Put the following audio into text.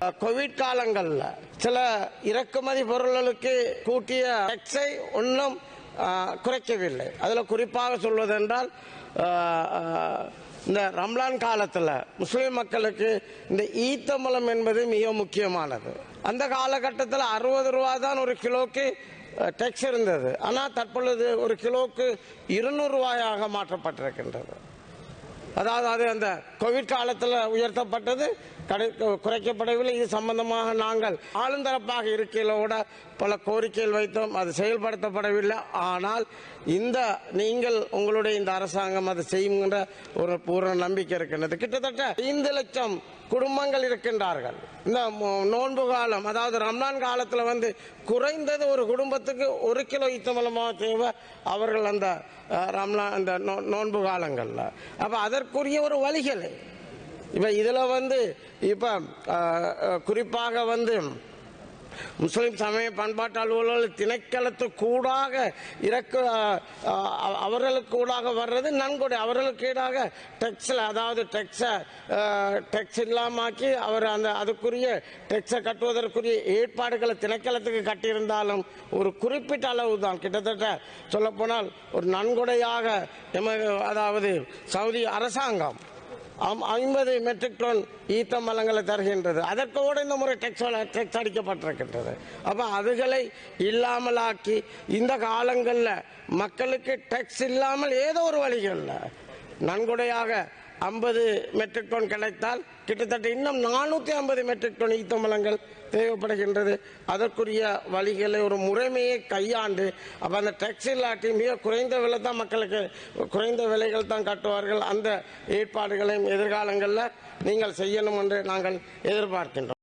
Covid காலங்களில் சில இறக்குமதி பொருள்களுக்கு கூட்டிய டெக்ஸை ஒன்றும் குறைக்கவில்லை. அதில் குறிப்பாக சொல்வதென்றால் இந்த ரம்லான் காலத்தில் முஸ்லீம் மக்களுக்கு இந்த ஈத்தம்பலம் என்பது மிக முக்கியமானது. அந்த காலகட்டத்தில் அறுபது ரூபா தான் ஒரு கிலோக்கு டெக்ஸ் இருந்தது. ஆனால் தற்பொழுது ஒரு கிலோக்கு இருநூறு ரூபாயாக மாற்றப்பட்டிருக்கின்றது. அதாவது அது அந்த கோவிட் காலத்தில் உயர்த்தப்பட்டது கடை குறைக்கப்படவில்லை. இது சம்பந்தமாக நாங்கள் ஆளுந்தரப்பாக இருக்கையிலோட பல கோரிக்கைகள் வைத்தோம். அது செயல்படுத்தப்படவில்லை. ஆனால் இந்த நீங்கள் உங்களுடைய இந்த அரசாங்கம் அதை செய்யுங்கிற ஒரு பூர்ண நம்பிக்கை இருக்கின்றது கிட்டத்தட்ட ஐந்து லட்சம் குடும்பங்கள் இருக்கின்றார்கள். இந்த நோன்பு காலம் அதாவது ரம்லான் காலத்தில் வந்து குறைந்தது ஒரு குடும்பத்துக்கு ஒரு கிலோ ஈத்தமலமாக தேவை அவர்கள் அந்த ரம்லான் அந்த நோ- நோன்பு காலங்களில். அப்போ அதற்குரிய ஒரு வழிகளை. இப்போ இதில் வந்து இப்போ குறிப்பாக வந்து முஸ்லிம் சமய பண்பாட்டு அலுவலர்கள் திணைக்களத்து கூடாக இறக்க அவர்களுக்கு கூடாக வர்றது நன்கொடை. அவர்களுக்கு ஈடாக டெக்ஸில் அதாவது டெக்ஸை டெக்ஸ் இல்லாமாக்கி அவர் அந்த அதுக்குரிய டெக்ஸை கட்டுவதற்குரிய ஏற்பாடுகளை திணைக்களத்துக்கு கட்டியிருந்தாலும் ஒரு குறிப்பிட்ட அளவு தான் கிட்டத்தட்ட சொல்லப்போனால் ஒரு நன்கொடையாக எமது அதாவது சவுதி அரசாங்கம் ஐம்பது மெட்ரிக் டன் ஈத்த மலங்களை தருகின்றது. அதற்கோடு இந்த முறை டெக்ஸ் டெக்ஸ் அடிக்கப்பட்டிருக்கின்றது. அப்போ அதுகளை இல்லாமலாக்கி இந்த காலங்களில் மக்களுக்கு டெக்ஸ் இல்லாமல் ஏதோ ஒரு வழிகளில் நன்கொடையாக ஐம்பது மெட்ரிக் டன் கிடைத்தால் கிட்டத்தட்ட இன்னும் நானூற்றி ஐம்பது மெட்ரிக் டன் ஈத்தம்பளங்கள் தேவைப்படுகின்றது. அதற்குரிய வழிகளை ஒரு முறைமையை கையாண்டு அப்போ அந்த டெக்ஸ்டைல் ஆட்டி மிக குறைந்த விலை தான் மக்களுக்கு குறைந்த விலைகள் தான் கட்டுவார்கள். அந்த ஏற்பாடுகளையும் எதிர்காலங்களில் நீங்கள் செய்யணும் என்று நாங்கள் எதிர்பார்க்கின்றோம்.